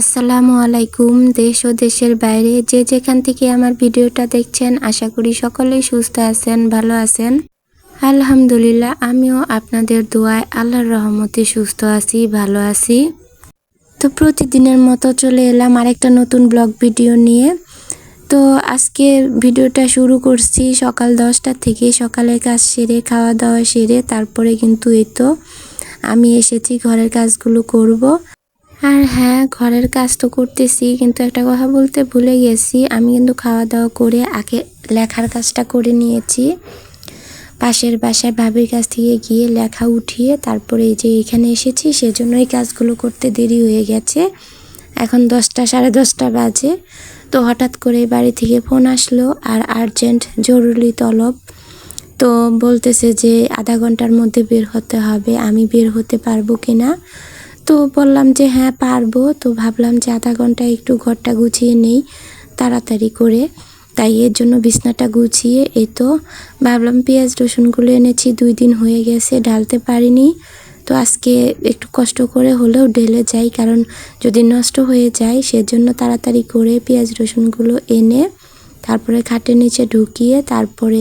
আসসালামু আলাইকুম, দেশ ও দেশের বাইরে যে যেখান থেকে আমার ভিডিওটা দেখছেন, আশা করি সকলেই সুস্থ আছেন, ভালো আছেন। আলহামদুলিল্লাহ, আমিও আপনাদের দোয়ায় আল্লাহর রহমতে সুস্থ আছি, ভালো আছি। তো প্রতিদিনের মতো চলে এলাম আরেকটা নতুন ব্লগ ভিডিও নিয়ে। তো আজকে ভিডিওটা শুরু করছি সকাল দশটা থেকে, সকালের কাজ সেরে, খাওয়া দাওয়া সেরে, তারপরে কিন্তু এই তো আমি এসেছি, ঘরের কাজগুলো করব। আর হ্যাঁ ঘরের কাজ তো করতেছি, কিন্তু একটা কথা বলতে ভুলে গেছি। আমি কিন্তু খাওয়া দাওয়া করে আগে লেখার কাজটা করে নিয়েছি। পাশের বাসায় ভাবির কাছ থেকে গিয়ে লেখা উঠিয়ে তারপরে এই যে এখানে এসেছি সেজন্য এই কাজগুলো করতে দেরি হয়ে গেছে। এখন দশটা, সাড়ে দশটা বাজে। তো হঠাৎ করে বাড়ি থেকে ফোন আসলো আর আর্জেন্ট জরুরি তলব। তো বলতেছে যে আধা ঘণ্টার মধ্যে বের হতে হবে, আমি বের হতে পারব কিনা? তো বললাম যে হ্যাঁ পারব। তো ভাবলাম যে আধা ঘণ্টা একটু ঘরটা গুছিয়ে নেই তাড়াতাড়ি করে। তাই এর জন্য বিছনাটা গুছিয়ে এই তো ভাবলাম পেঁয়াজ রসুনগুলো এনেছি, দুই দিন হয়ে গেছে, ঢালতে পারিনি। তো আজকে একটু কষ্ট করে হলেও ঢেলে যাই, কারণ যদি নষ্ট হয়ে যায় সেজন্য তাড়াতাড়ি করে পেঁয়াজ রসুনগুলো এনে তারপরে খাটের নিচে ঢুকিয়ে তারপরে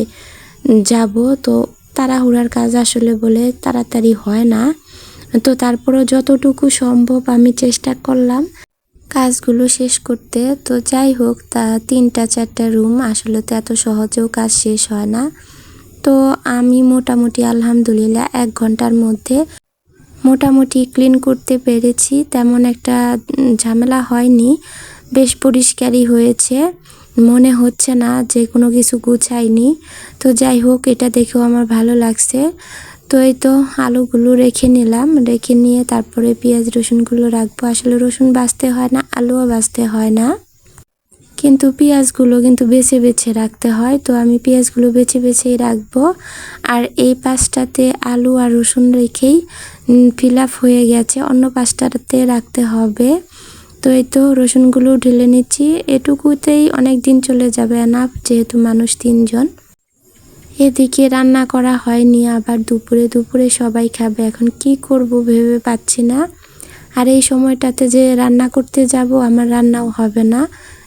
যাব। তো তাড়াহুড়ার কাজ আসলে বলে তাড়াতাড়ি হয় না। তো তারপরও যতটুকু সম্ভব আমি চেষ্টা করলাম কাজগুলো শেষ করতে। তো যাই হোক, তা তিনটা চারটা রুম আসলে তো এত সহজেও কাজ শেষ হয় না। তো আমি মোটামুটি আলহামদুলিল্লাহ এক ঘণ্টার মধ্যে মোটামুটি ক্লিন করতে পেরেছি। তেমন একটা ঝামেলা হয়নি, বেশ পরিষ্কারই হয়েছে। মনে হচ্ছে না যে কোনো কিছু গুছাইনি। তো যাই হোক, এটা দেখেও আমার ভালো লাগছে। তো এই তো আলুগুলো রেখে নিলাম। রেখে নিয়ে তারপরে পেঁয়াজ রসুনগুলো রাখব। আসলে রসুন বাছতে হয় না, আলুও বাছতে হয় না। কিন্তু পেঁয়াজগুলো কিন্তু বেছে বেছে রাখতে হয়। তো আমি পেঁয়াজগুলো বেছে বেছেই রাখব। আর এই পাশটাতে আলু আর রসুন রেখেই ফিল হয়ে গেছে। অন্য পাঁচটাতে রাখতে হবে। তো এই তো রসুনগুলো ঢেলে নিচ্ছি। এটুকুতেই অনেক দিন চলে যাবে না, যেহেতু মানুষ তিনজন। এদিকে রান্না করা হয়নি, আবার দুপুরে দুপুরে সবাই খাবে। এখন কি করব ভেবে পাচ্ছি না। আর এই সময়টাতে যে রান্না করতে যাব, আমার রান্নাও হবে না।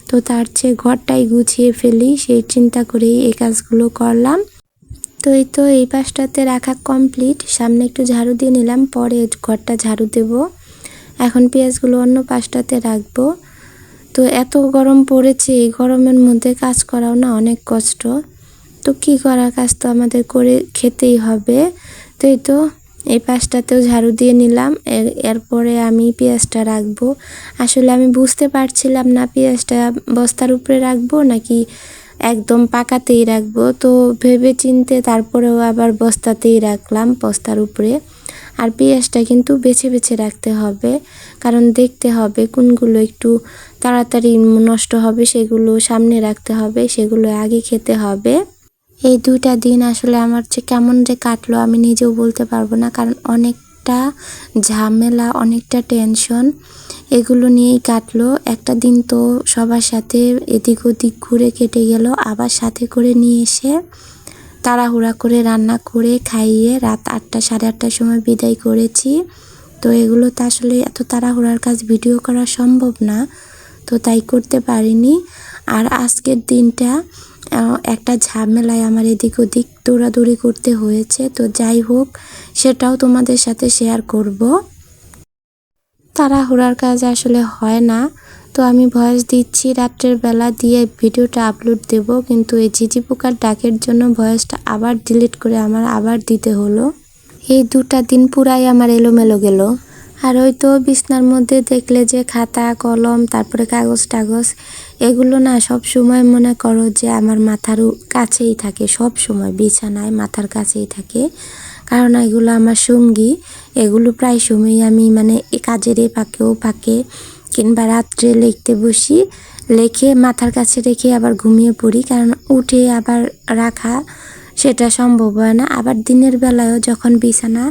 তো তার চেয়ে ঘরটাই গুছিয়ে ফেলি, সেই চিন্তা করেই এই কাজগুলো করলাম। তো এই তো এই পাশটাতে রাখা কমপ্লিট সামনে একটু ঝাড়ু দিয়ে নিলাম, পরে ঘরটা ঝাড়ু দেব। এখন পেঁয়াজগুলো অন্য পাশটাতে রাখব। তো এত গরম পড়েছে, এই গরমের মধ্যে কাজ করাও না অনেক কষ্ট। তো কি করার কাজ তো আমাদের করে খেতেই হবে। তো এই তো, এই পাশটাতেও ঝাড়ু দিয়ে নিলাম। এরপরে আমি পেঁয়াজটা রাখব। আসলে আমি বুঝতে পারছিলাম না পেঁয়াজটা বস্তার উপরে রাখব নাকি একদম পাকাতেই রাখব। তো ভেবে চিনতে তারপরেও আবার বস্তাতেই রাখলাম বস্তার উপরে। আর পেঁয়াজটা কিন্তু বেছে বেছে রাখতে হবে, কারণ দেখতে হবে কোনগুলো একটু তাড়াতাড়ি নষ্ট হবে, সেগুলো সামনে রাখতে হবে, সেগুলো আগে খেতে হবে। এই দুইটা দিন আসলে আমার যে কেমন যে কাটলো আমি নিজেও বলতে পারব না। কারণ অনেকটা ঝামেলা, অনেকটা টেনশন এগুলো নিয়েই কাটলো। একটা দিন তো সবার সাথে এদিক ওদিক ঘুরে কেটে গেল, আবার সাথে করে নিয়ে এসে তাড়াহুড়া করে রান্না করে খাইয়ে রাত আটটা, সাড়ে আটটার সময় বিদায় করেছি। তো এগুলো তো আসলে এত তাড়াহুড়ার কাজ ভিডিও করা সম্ভব না, তো তাই করতে পারিনি। আর আজকের দিনটা একটা ঝামেলায় আমার এদিক ওদিক দৌড়াদৌড়ি করতে হয়েছে। তো যাই হোক, সেটাও তোমাদের সাথে শেয়ার করব। তাড়াহুড়ার কাজ আসলে হয় না। তো আমি ভয়েস দিচ্ছি, রাত্রের বেলা দিয়ে ভিডিওটা আপলোড দেব, কিন্তু এই ঝিঝি পোকার ডাকের জন্য ভয়েসটা আবার ডিলিট করে আমার আবার দিতে হলো। এই দুটা দিন পুরাই আমার এলোমেলো গেল। আর ওই তো বিছনার মধ্যে দেখলে যে খাতা, কলম, তারপরে কাগজ টাগজ, এগুলো না সব সময় মনে করো যে আমার মাথার কাছেই থাকে, সব সময় বিছানায় মাথার কাছেই থাকে। কারণ এগুলো আমার সঙ্গী, এগুলো প্রায় সময়ই আমি মানে কাজের পাকেও পাকে। কিংবা রাত্রে লিখতে বসি, লেখে মাথার কাছে রেখে আবার ঘুমিয়ে পড়ি, কারণ উঠে আবার রাখা সেটা সম্ভব হয় না। আবার দিনের বেলায়ও যখন বিছানা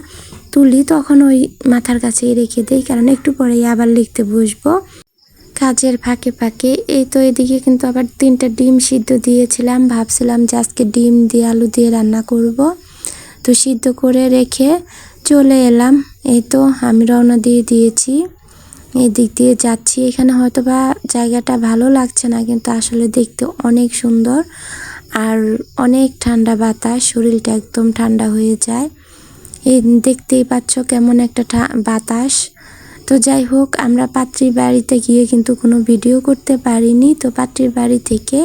তুলি, তখন ওই মাথার কাছেই রেখে দিই, কারণ একটু পরেই আবার লিখতে বসবো। কাজের ফাঁকে ফাঁকে, এই তো এদিকে কিন্তু আবার তিনটা ডিম সিদ্ধ দিয়েছিলাম। ভাবছিলাম যে আজকে ডিম দিয়ে আলু দিয়ে রান্না করব। তো সিদ্ধ করে রেখে চলে এলাম। এই তো আমি রওনা দিয়ে দিয়েছি। এই দিক দিয়ে যাচ্ছি। এখানে হয়তো বা জায়গাটা ভালো লাগছে না, কিন্তু আসলে দেখতে অনেক সুন্দর। আর অনেক ঠান্ডা বাতাস, শরীরটা একদম ঠান্ডা হয়ে যায়। দেখতেই পাচ্ছ কেমন একটা বাতাস। তো যাই হোক, আমরা পাত্রীর বাড়িতে গিয়ে কিন্তু কোনো ভিডিও করতে পারিনি। তো পাত্রীর বাড়ি থেকে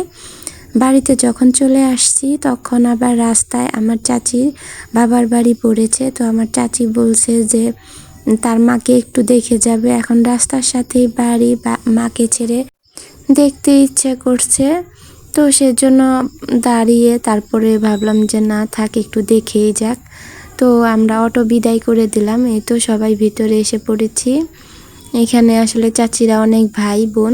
বাড়িতে যখন চলে আসছি, তখন আবার রাস্তায় আমার চাচির বাবার বাড়ি পড়েছে। তো আমার চাচি বলছে যে, তার মাকে একটু দেখে যাবে। এখন রাস্তার সাথেই বাড়ি বা মাকে ছেড়ে দেখতে ইচ্ছে করছে। তো সেজন্য দাঁড়িয়ে তারপরে ভাবলাম যে, না, থাক, একটু দেখেই যাক। তো আমরা অটো বিদায় করে দিলাম। এই তো সবাই ভিতরে এসে পড়েছি। এখানে আসলে চাচিরা অনেক ভাই বোন।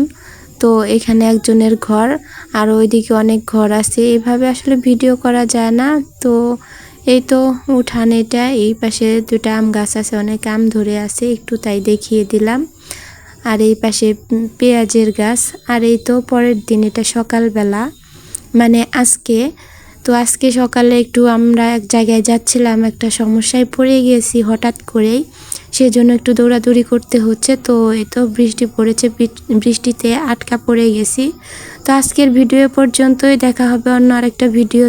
তো এখানে একজনের ঘর, আর ওইদিকে অনেক ঘর আছে। এভাবে আসলে ভিডিও করা যায় না। তো এই তো উঠান এটা। এই পাশে দুটা আম গাছ আছে, অনেক আম ধরে আছে। একটু তাই দেখিয়ে দিলাম। আর এই পাশে পেঁয়াজের গাছ। আর এই তো পরের দিন এটা সকালবেলা। মানে আজকে তো আজকে সকালে একটু আমরা এক জায়গায় যাচ্ছিলাম, একটা সমস্যায় পড়ে গিয়েছি হঠাৎ করেই। সেজন্য একটু দৌড়াদৌড়ি করতে হচ্ছে। তো এতো বৃষ্টি পড়েছে বৃষ্টিতে আটকা পড়ে গেছি। তো আজকের ভিডিও পর্যন্তই। দেখা হবে অন্য আরেকটা ভিডিও